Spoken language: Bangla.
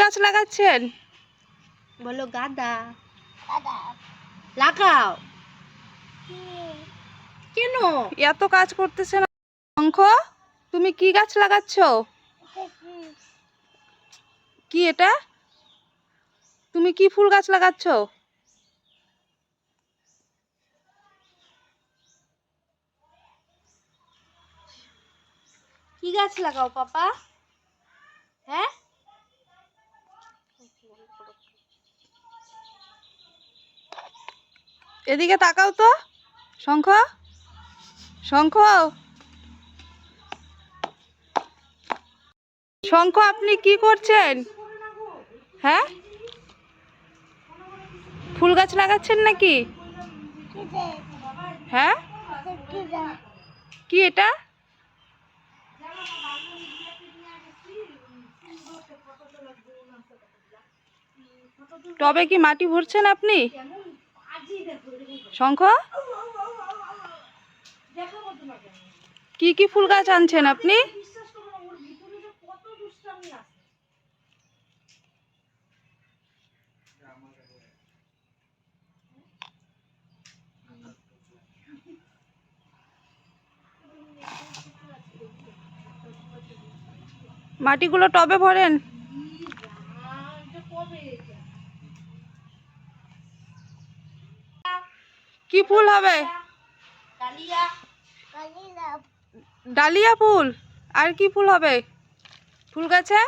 গাছ লাগাচ্ছেন? বলো গাদা। লাগাও। কেন? এত কাজ করতেছে না। শঙ্খ তুমি কি গাছ লাগাচ্ছ? কি এটা? তুমি কি ফুল গাছ লাগাচ্ছ? কি গাছ লাগাও পাপা? হ্যাঁ? এদিকে তাকাও তো। শঙ্খ? শঙ্খ? শঙ্খ, আপনি কি করছেন? হ্যাঁ? ফুল গাছ লাগাচ্ছেন নাকি? হ্যাঁ? কি এটা? টবে কি মাটি ভরছেন আপনি? শঙ্খ? কি কি ফুল গাছ আনছেন আপনি? মাটিগুলো টবে ভরেন? কি ফুল হবে? ডালিয়া। ফুল? আর কি ফুল হবে? ফুল গাছে।